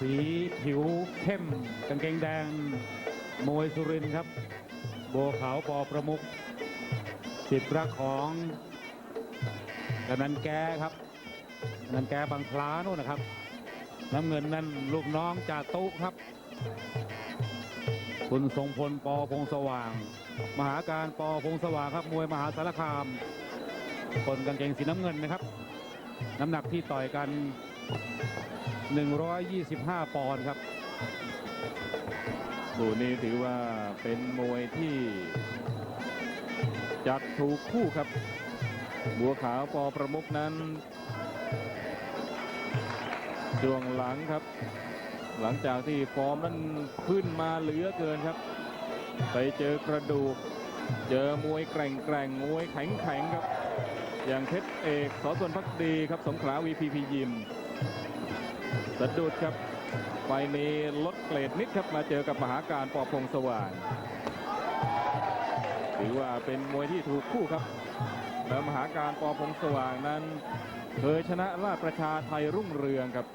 สีผิวเข้มกางเกงแดง มวยสุรินครับบัวขาวปอประมุขสิทธิ์รักของกนันแกครับนันแกบางพลาโน่นนะครับ น้ำเงินนั่นลูกน้องจ่าตุครับ คุณทรงพลปอพงสว่าง มหาการปอพงสว่างครับ มวยมหาสารคาม คนกางเกงสีน้ำเงินนะครับ น้ำหนักที่ต่อยกัน 125 ปอนด์ครับคู่นี้ถือว่าเป็นมวยที่ จัดถูกคู่ครับ บัวขาวปอประมุกนั้นช่วงหลังครับ หลังจากที่ฟอร์มนั้นขึ้นมาเหลือเกินครับ ไปเจอกระดูก เจอมวยแกร่งแกร่งมวยแข็งแข็งครับ อย่างเพชรเอกสอส่วนพักดีครับ สงขลาวีพีพียิม สะดุดครับไฟล์นี้ลดเกรดนิดครับมาเจอกับมหาการปอพงสว่างถือว่าเป็นมวยที่ถูกคู่ครับ แล้วมหาการปอพงสว่างนั้นเคยชนะราชประชาไทยรุ่งเรืองครับ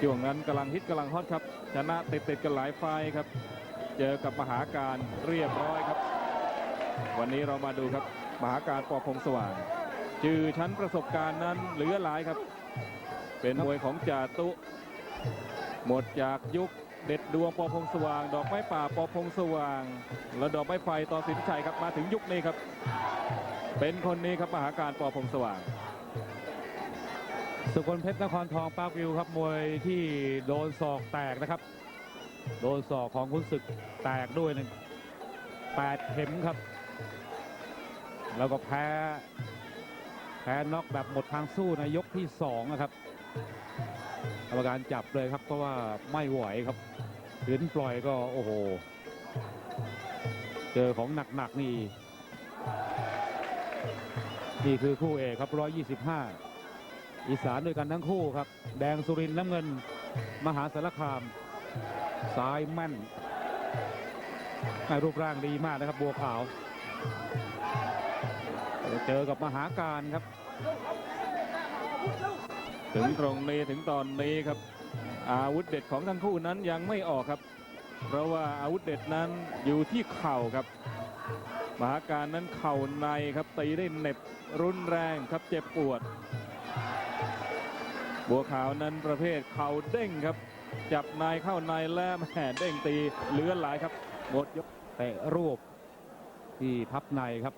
ช่วงนั้นกำลังฮิตกำลังฮอตครับ ชนะติดติดๆกันหลายไฟครับ เจอกับมหาการเรียบร้อยครับ วันนี้เรามาดูครับมหาการปอพงสว่างชื่อชั้นประสบการณ์นั้นเหลือหลายครับ เป็นมวยของจ่าตุ หมดจากยุคเด็ดดวงปอพงสว่าง ดอกไม้ป่าปอพงสว่าง และดอกไม้ไฟต่อสินชัยครับมาถึงยุคนี้ครับ เป็นคนนี้ครับมหาการปอพงสว่าง สุกลเพชรนครทองปากวิวครับมวยที่โดนศอกแตกนะครับ โดนศอกของคุณศึกแตกด้วยหนึ่งแปดเข็มครับ แล้วก็แพ้แพ้น็อกแบบหมดทางสู้ในยกที่สองนะครับ กรรมการจับเลยครับเพราะว่าไม่ไหวครับขืนปล่อยก็โอ้โห เจอของหนักๆนี่ นี่คือคู่เอกครับ 125 อีสานด้วยกันทั้งคู่ครับ แดงสุรินทร์น้ำเงิน มหาสารคาม ซ้ายแม่นให้รูปร่างดีมากนะครับบัวขาว เจอกับมหาการครับ ถึงตรงนี้ถึงตอนนี้ครับ อาวุธเด็ดของทั้งคู่นั้นยังไม่ออกครับ เพราะว่าอาวุธเด็ดนั้นอยู่ที่เข่าครับมหาการนั้นเข่าในครับตีได้เหน็บรุนแรงครับเจ็บปวด บัวขาวนั้นประเภทเข่าเด้งครับ จับนายเข้าในแล้วแหม่เด้งตีเลือนหลายครับหมดยกเตะรูปที่พับในครับ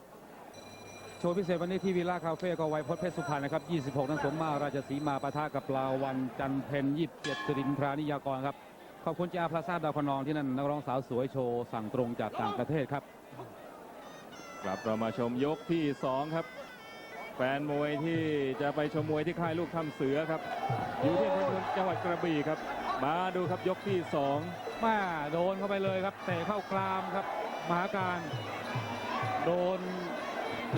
โชว์พิเศษวันนี้ที่วิลล่าคาเฟ่ก็ไวพจน์เพชรสุพรรณนะครับ 26 นั้นสมมาราชสีมาปะทะกับปลาวันจันเพน27สิรินทรานิยากรครับ ขอบคุณจาพลาซาดาวพนองที่นั่นนักร้องสาวสวยโชว์สั่งตรงจากต่างประเทศครับ กลับเรามาชมยกที่ 2 ครับ แฟนมวยที่จะไปชมมวยที่ค่ายลูกถ้ำเสือครับ อยู่ที่อำเภอเมืองจังหวัดกระบี่ครับ มาดูครับยกที่2มาโดนเข้าไปเลยครับเตะเข้ากรามครับมหาการ โดน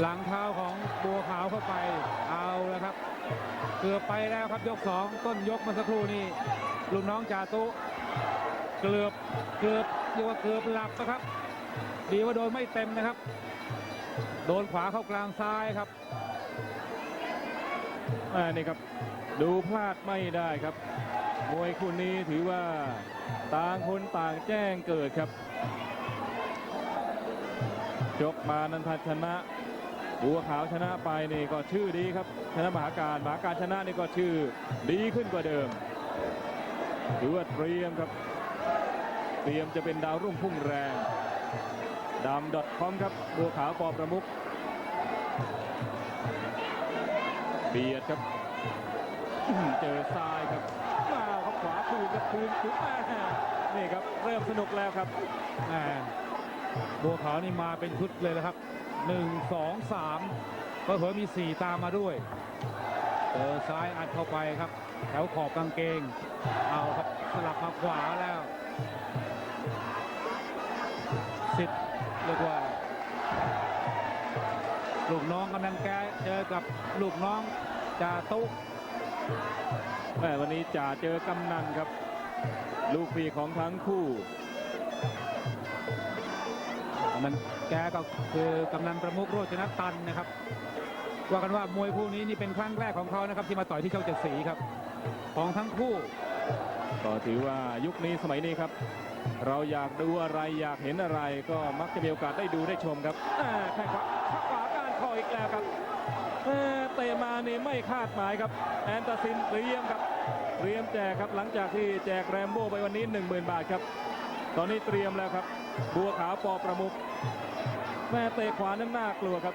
หลังเท้าของบัวขาวเข้าไปเอาแล้วครับ เกือบไปแล้วครับยกสองต้นยกเมาสักครู่นี้ลูกน้องจ่าตุเกือบเกือบเรียกว่าเกือบหลับนะครับ ดีว่าโดนไม่เต็มนะครับ โดนขวาเข้ากลางซ้ายครับอ่านี่ครับดูพลาดไม่ได้ครับ มวยคู่นี้ถือว่าต่างคนต่างแจ้งเกิดครับจกมานันทชนะ บัวขาวชนะไปนี่ก็ชื่อดีครับ ชนะมหาการมหาการชนะนี่ก็ชื่อดีขึ้นกว่าเดิมถือว่าเตรียมครับ เตรียมจะเป็นดาวรุ่งพุ่งแรงดำ .com ครับบัวขาวปอประมุขเบียดครับ เจอซ้ายครับมาครับขวาคืนครับคืนคืนม่นี่ครับ เริ่มสนุกแล้วครับบัวขาวนี่มาเป็นชุดเลยนะครับ หนึ่งสองสามก็เผลอมีสี่ตามมาด้วยเจอซ้ายอัดเข้าไปครับ แถวขอบกางเกง เอาครับสลับมาขวาแล้วสิทธิ์เรียกว่า ลูกน้องกำนันแกเจอกับลูกน้องจ่าตุแม่วันนี้จ่าเจอกำนันครับ ลูกพี่ของทั้งคู่ กำนันแกก็คือกำนันประมุขโรจนตันนะครับ ว่ากันว่ามวยคู่นี้นี่เป็นครั้งแรกของเขานะครับ ที่มาต่อยที่ช่องเจ็ดสีครับ ของทั้งคู่ก็ถือว่ายุคนี้สมัยนี้ครับ เราอยากดูอะไรอยากเห็นอะไรก็มักจะมีโอกาสได้ดูได้ชมครับอ่าแข้งขวาขวาการคออีกแล้วครับเอ่อเตะมานี่ไม่คาดหมายครับ แอนตาซินเตรียมครับเตรียมแจกครับหลังจากที่แจกแรมโบ้ไปวันนี้ 10,000 บาทครับ ตอนนี้เตรียมแล้วครับ บัวขาวปอประมุกแม่เตะขวานั้นน่ากลัวครับ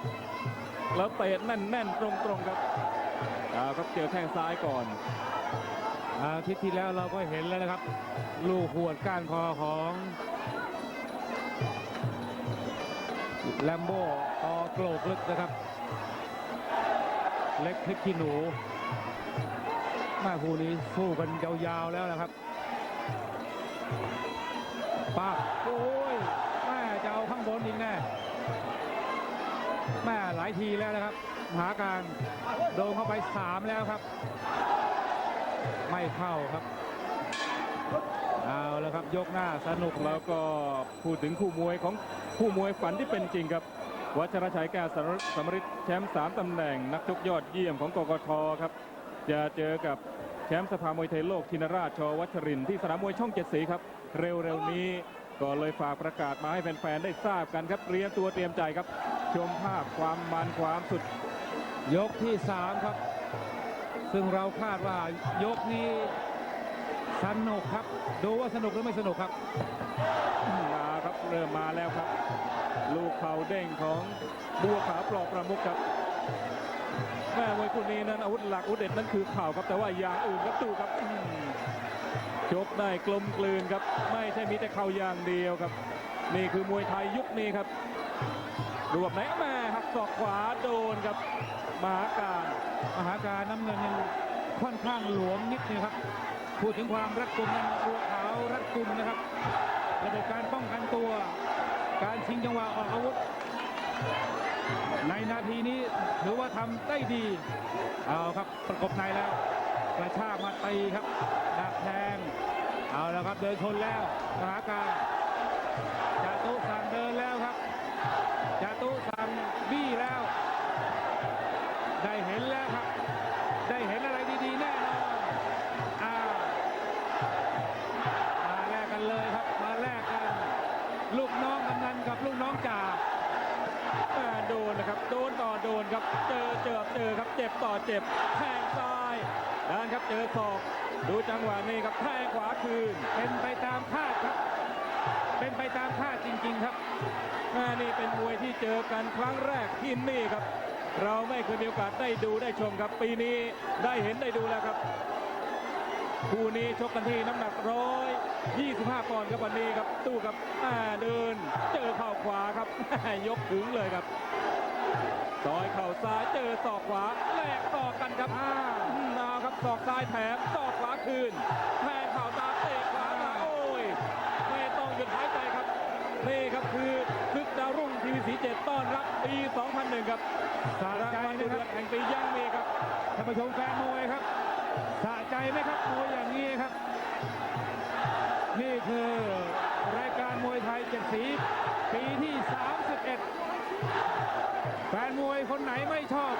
แล้วเตะแน่นๆ ตรงๆครับเอาครับเจอแข้งซ้ายก่อนอาทิตย์ที่แล้วเราก็เห็นแล้วนะครับ ลูกหวดก้านคอของแลมโบ้ต่อโกรกลึกนะครับ เล็กพริกขี้หนูมาคู่นี้สู้กันยาวๆแล้วนะครับ ปากโอ้ยแม่จะเอาข้างบนอีกแน่แม่หลายทีแล้วนะครับ หาการโดนเข้าไปสามแล้วครับ ไม่เข้าครับเอาแล้วครับยกหน้าสนุกแล้วก็พูดถึงคู่มวยของคู่มวยฝันที่เป็นจริงครับ วัชรชัยแก้วสรสมฤทธิ์แชมป์สามตำแหน่ง นักชกยอดเยี่ยมของกกทครับ จะเจอกับ แชมป์สภามวยไทยโลกชินราชชวัชรินที่สนามมวยช่องเจ็ดสีครับ เร็วๆนี้ก็เลยฝากประกาศมาให้แฟนๆได้ทราบกันครับเตรียมตัวเตรียมใจครับ ชมภาพความมันความสุด ยกที่สามครับ ซึ่งเราคาดว่ายกนี้สนุกครับ ดูว่าสนุกหรือไม่สนุกครับมาครับเริ่มมาแล้วครับ ลูกเข่าเด้งของบัวขาวปลอกประมุขครับ แม่มวยคู่นี้นั้นอาวุธหลักอาวุธเด็ดนั้นคือเข่าครับ แต่ว่าอย่างอื่นครับดูครับอื้อหือชกได้กลมกลืนครับ ไม่ใช่มีแต่เข่าอย่างเดียวครับ นี่คือมวยไทยยุคนี้ครับดูแบบไหนแม่หักศอกขวาโดนครับมหาการมหาการน้ำเงินยังค่อนข้างหลวมนิดนึงครับ พูดถึงความรัดกุมนั้นบัวขาวรัดกุมนะครับ ระบบการป้องกันตัว การชิงจังหวะออกอาวุธ ในนาทีนี้ถือว่าทำได้ดี เอาครับประกบในแล้วกระชากมาตีครับดักแทง เอาแล้วครับเดินชนแล้วมหาการจาตุสั่งเดินแล้วครับจาตุสั่งบี้แล้ว ได้เห็นแล้วครับ ได้เห็นอะไรดีๆแน่นอนอ้าวมาแลกกันเลยครับมาแลกกัน ลูกน้องกำนันกับลูกน้องจ่า โดนนะครับโดนต่อโดนครับเจอเจอเจอครับเจ็บต่อเจ็บแทงซ้ายด้านครับเจอศอกดูจังหวะนี้ครับแทงขวาคืนเป็นไปตามคาดครับ เป็นไปตามคาดจริง ๆครับแม่นี่เป็นมวยที่เจอกันครั้งแรกที่นี่ครับ เราไม่เคยมีโอกาสได้ดูได้ชมครับ ปีนี้ได้เห็นได้ดูแล้วครับ คู่นี้ชกกันที่น้ำหนักร้อย25ปอนด์ครับวันนี้ครับตู้ครับอ่เดินเจอเข่าขวาครับยกถึงเลยครับซอยเข่าซ้ายเจอศอกขวาแลกศอกกันครับอ้าวาครับศอกซ้ายแถมศอกขวาคืนแทงเข่าตาเตะขวามาโอ้ยไม่ต้องหยุดหายใจครับนี่ครับคือศึกดาวรุ่งทีวีสีเจ็ดต้อนรับปี 2001 ครับสะรใจวัลไหมดูคเดืรัอบแห่งปียังมีครับท่านผู้ชมแฟนมวยครับ สะใจไหมครับมวยอย่างนี้ครับ นี่คือรายการมวยไทยเจ็ดสี ปีที่ 31 แฟนมวยคนไหนไม่ชอบ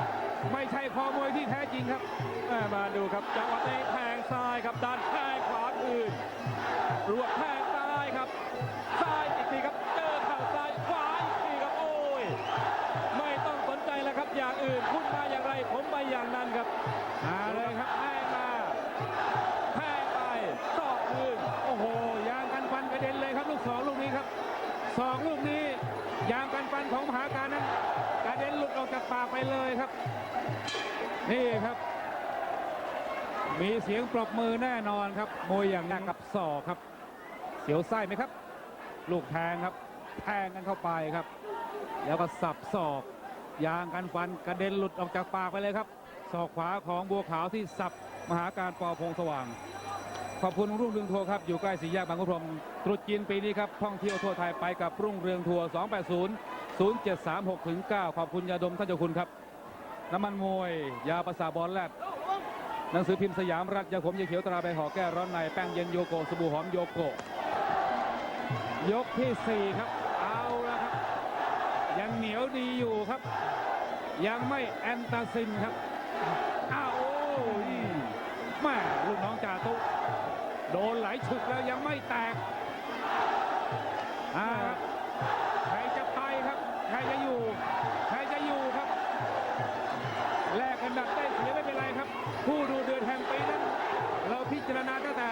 ไม่ใช่คอมวยที่แท้จริงครับ มาดูครับจังหวะนี้แทงซ้ายครับดันแทงขวาคืนรวบแทงซ้ายครับซ้ายอีกทีครับเจอเข่าซ้ายขวาอีกทีครับโอ้ยไม่ต้องสนใจแล้วครับอย่างอื่นคุณมาอย่างไรผมไปอย่างนั้นครับมาเลยครับ แทงไปศอกคืนโอ้โห ยางกันฟันกระเด็นเลยครับลูกสองลูกนี้ครับสองลูกนี้ ยางกันฟันของมหาการนั้นกระเด็นหลุดออกจากปากไปเลยครับ นี่ครับ มีเสียงปรบมือแน่นอนครับมวยอย่างนี้กับศอกครับ เสียวไส้ไหมครับ ลูกแทงครับ แทงกันเข้าไปครับ แล้วก็สับศอกยางกันฟันกระเด็นหลุดออกจากปากไปเลยครับศอกขวาของบัวขาวที่สับ มหาการปอพงสว่าง ขอบคุณรุ่งเรืองทัวร์ครับ อยู่ใกล้สี่แยกบางขุนพรหมตรุษจีนปีนี้ครับท่องเที่ยวทั่วไทยไปกับรุ่งเรืองทัวร์280 0736ถึง9ขอบคุณยาดมท่านเจ้าคุณครับ น้ำมันมวย ยาประสาบอลแลดหนังสือพิมพ์สยามรัฐยาขมยาเขียวตราใบห่อแก้ร้อนในแป้งเย็นโยโกสบู่หอมโยโกยกที่ 4 ครับ เอาล้วครับ ยังเหนียวดีอยู่ครับ ยังไม่แอนตาซินครับ อ้าว โอ้ยแม่โดนไหลฉุกแล้วยังไม่แตกอ่าครับใครจะไปครับ ใครจะอยู่ ใครจะอยู่ครับ แลกกันแบบได้เสียไม่เป็นไรครับ ผู้ดูเดือนแห่งปีนั้น เราพิจารณาตั้งแต่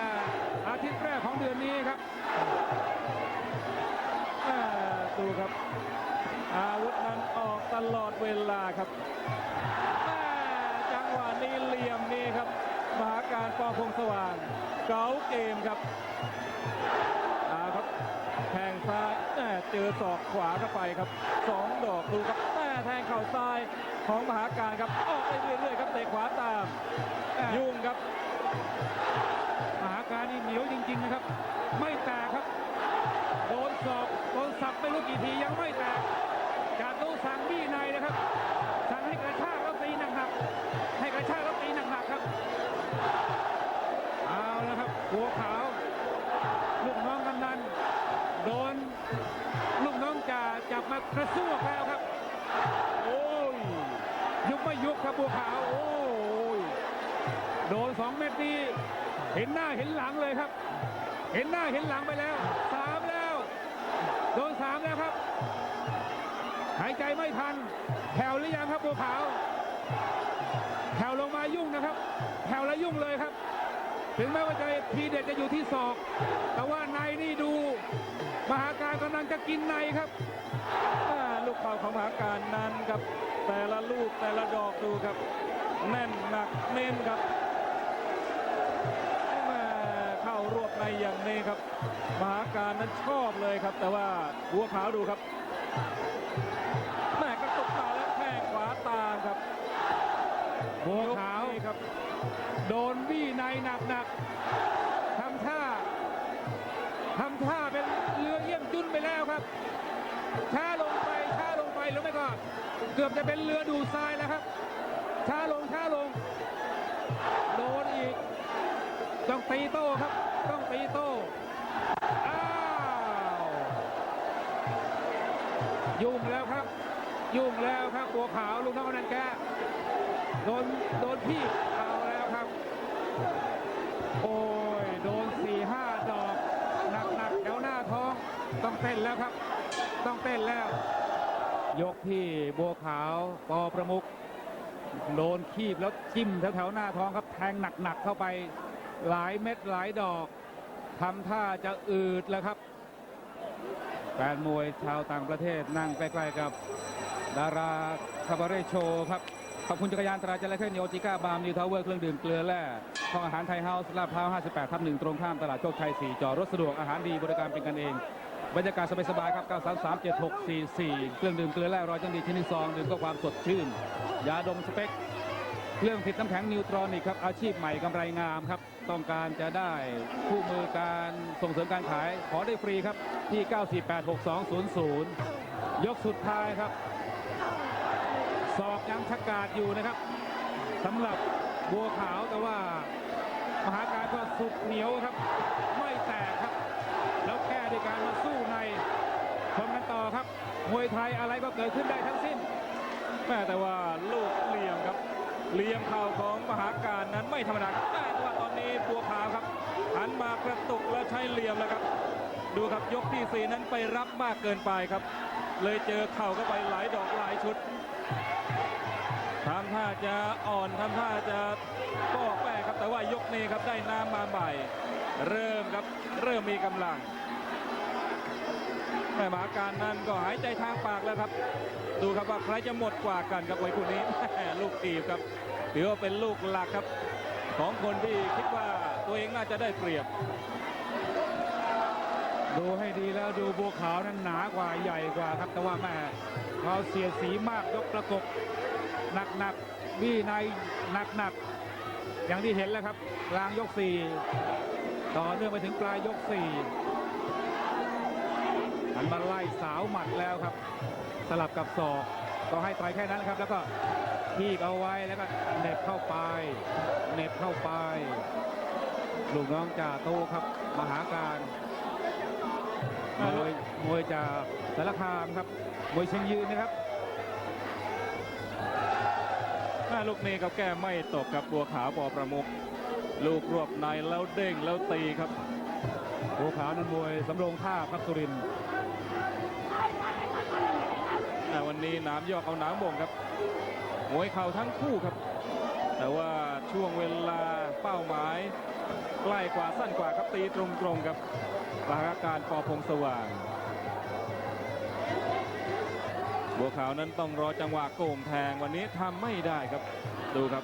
อาทิตย์แรกของเดือนนี้ครับอ่าดูครับ อาวุธนั้นออกตลอดเวลาครับแม่จังหวะนี้เหลี่ยมนี้ครับ มหาการปอพงสว่างเก๋าเกมครับอาครับแทงซ้ายแม่เจอศอกขวาเข้าไปครับสองดอกดูครับแม่แทงเข่าซ้ายของมหาการครับออกไปเรื่อยๆครับเตะขวาตามยุ่งครับมหาการนี่เหนียวจริง ๆนะครับ ไม่แตกครับ โดนศอกโดนสับไม่รู้กี่ทียังไม่แตกจากตู้สั่งบี้ในนะครับสั่งให้กระชากแล้วตีหนักๆให้กระชากแล้วตีหนักๆครับ เอาและครับบัวขาว ลูกน้องกำนันโดน ลูกน้องจ่าจับมากระซวกแล้วครับ โอ้ย ยุบไม่ยุบครับบัวขาว โอ้ย โดนสองเม็ดนี้เห็นหน้าเห็นหลังเลยครับ เห็นหน้าเห็นหลังไปแล้วสามแล้ว โดนสามแล้วครับ หายใจไม่ทันแผ่วหรือยังครับบัวขาว แผ่วลงมายุ่งนะครับแผ่วแล้วยุ่งเลยครับ ถึงแม้ว่าจะทีเด็ดจะอยู่ที่ศอก แต่ว่าในนี่ดู มหาการกำลังจะกินในครับลูกเป่าของมหาการนั้นครับ แต่ละลูกแต่ละดอกดูครับ แน่นหนักเน้นครับแม่เข้ารวบในอย่างนี้ครับ มหาการนั้นชอบเลยครับ แต่ว่าบัวขาวดูครับ นบี้ในหนักทำท่าทำท่าเป็นเรือเยี่ยมจุนไปแล้วครับ ช้าลงไปช้าลงไปหรือไม่ก็เกือบจะเป็นเรือดูดทรายแล้วครับ ช้าลงช้าลง โดนอีก ต้องตีโต้ครับ ต้องตีโต้อ้าวยุ่งแล้วครับ ยุ่งแล้วครับบัวขาวลูกน้องนั้นแกโดนโดนพี่ นแล้วครับ ต้องเต้นแล้ว ยกที่บัวขาวปอประมุกโดนคีบแล้วจิ้มแถวๆหน้าท้องครับแทงหนักๆเข้าไปหลายเม็ดหลายดอกทำท่าจะอืดแล้วครับแฟนมวยชาวต่างประเทศนั่งใกล้ๆกับ ดาราคาบาเร่โชว์ครับ ขอบคุณจักรยานตราจระเข้เนโอจิก้าบาร์มนิวทาวเวอร์เครื่องดื่มเกลือแร่ห้องอาหารไทยเฮาส์ลาดพร้าว 58 ทับหนึ่งตรงข้ามตลาดโชคชัย 4 จอดรถสะดวกอาหารดีบริการเป็นกันเอง บรรยากาศสบายๆครับ 9337644 เครื่องดื่มเกลือแร่รอยจังดีชนิดซองดื่มก็ความสดชื่น ยาดมสเปคเครื่องผิดน้ำแข็งนิวตรอนิกครับ อาชีพใหม่กำไรงามครับ ต้องการจะได้คู่มือการส่งเสริมการขาย ขอได้ฟรีครับที่ 9486200 ยกสุดท้ายครับศอกยังชะกาดอยู่นะครับสำหรับบัวขาวแต่ว่ามหาการก็สุดเหนียวครับ ไม่แตกครับ ด้วยการมาสู้ในชมกันต่อครับมวยไทยอะไรก็เกิดขึ้นได้ทั้งสิ้นแม่แต่ว่าลูกเหลี่ยมครับเหลี่ยมเข่าของมหาการนั้นไม่ธรรมดาครับแต่ว่าตอนนี้บัวขาวครับหันมากระตุกแล้วใช้เหลี่ยมแล้วครับ ดูครับยกที่สี่นั้นไปรับมากเกินไปครับ เลยเจอเข่าเข้าไปหลายดอกหลายชุดทำท่าจะอ่อนทำท่าจะป้อแป้ครับแต่ว่ายกนี้ครับได้น้ำมาใหม่ เริ่มครับเริ่มมีกำลัง แม่มาการนั้นก็หายใจทางปากแล้วครับ ดูครับว่าใครจะหมดกว่ากันครับมวยคู่นี้ลูกตีบครับถือว่าเป็นลูกหลักครับ ของคนที่คิดว่าตัวเองน่าจะได้เปรียบ ดูให้ดีแล้วดูบัวขาวนั้นหนากว่าใหญ่กว่าครับแต่ว่าแม่เขาเสียสีมากยกประกบหนักหนักๆบี้ในหนักหนักๆอย่างที่เห็นแล้วครับกลางยกสี่ต่อเนื่องไปถึงปลายยกสี่ หันมาไล่สาวหมัดแล้วครับ สลับกับศอกก็ให้ต่อยแค่นั้นนะครับ แล้วก็ทีบเอาไว้แล้วก็เน็บเข้าไปเน็บเข้าไปลูกน้องจ่าโตครับมหาการมวยมวยจากสารคามครับมวยเชียงยืนนะครับหน้าลูกนี้ครับแก้ไม่ตกกับบัวขาวปอประมุกลูกรวบในแล้วเด้งแล้วตีครับบัวขาวนันมวยสำโรงท่าครับสุรินทร์ วันนี้หน้ำยอกเอาหน้ำบ่งครับมวยเข่าทั้งคู่ครับ แต่ว่าช่วงเวลาเป้าหมายใกล้กว่าสั้นกว่าครับตีตรงๆครับปราการปอพงสว่างบัวขาวนั้นต้องรอจังหวะโก่งแทงวันนี้ทำไม่ได้ครับ ดูครับ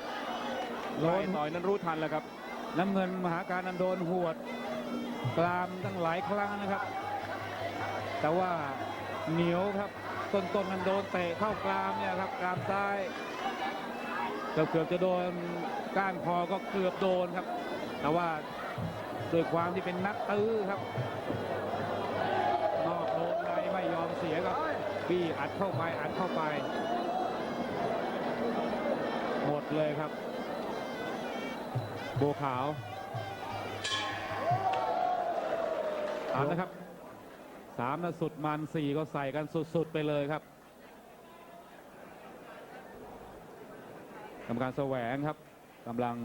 ลอยต่อยนั้นรู้ทันแล้วครับ น้ำเงินมหาการนันโดนหวดกรามตั้งหลายครั้งนะครับ แต่ว่าเหนียวครับ ต้นๆนนันโดนเตะเข้ากรามเนี่ยครับกรามซ้ายเกือบเกือบจะโดนก้านคอก็เกือบโดนครับ แต่ว่าด้วยความที่เป็นนักตื้อครับ นอกโดนในไม่ยอมเสียครับบี้อัดเข้าไปอัดเข้าไป หมดเลยครับโบขาวเอานะครับ สามนะสุดมันสี่ก็ใส่กันสุดๆไปเลยครับกรรมการแสวงครับกำลัง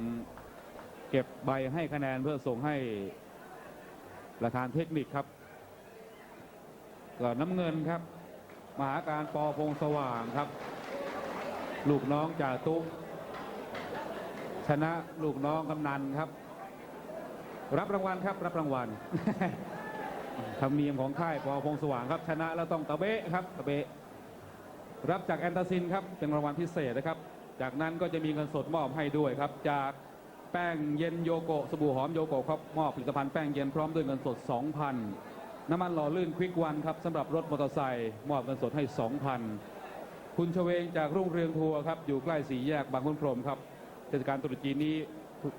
เก็บใบให้คะแนนเพื่อส่งให้ประธานเทคนิคครับก็น้ำเงินครับ มหาการปอพงสว่างครับ ลูกน้องจ่าตุ๊กชนะลูกน้องกำนันครับ รับรางวัลครับรับรางวัล ธรรมเนียมของค่ายปอพงสว่างครับ ชนะแล้วต้องตะเบะครับตะเบะรับจากแอนตาซินครับเป็นรางวัลพิเศษนะครับ จากนั้นก็จะมีเงินสดมอบให้ด้วยครับ จากแป้งเย็นโยโกะสบู่หอมโยโกะครับมอบผลิตภัณฑ์แป้งเย็นพร้อมด้วยเงินสด 2,000 น้ำมันหล่อลื่นควิกวันครับสำหรับรถมอเตอร์ไซค์มอบเงินสดให้ 2,000 คุณชเวงจากรุ่งเรืองทัวร์ครับอยู่ใกล้สี่แยกบางขุนพรหมครับเทศกาลตรุษจีนนี้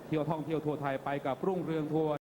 เที่ยวท่องเที่ยวทัวร์ไทยไปกับรุ่งเรืองทัวร์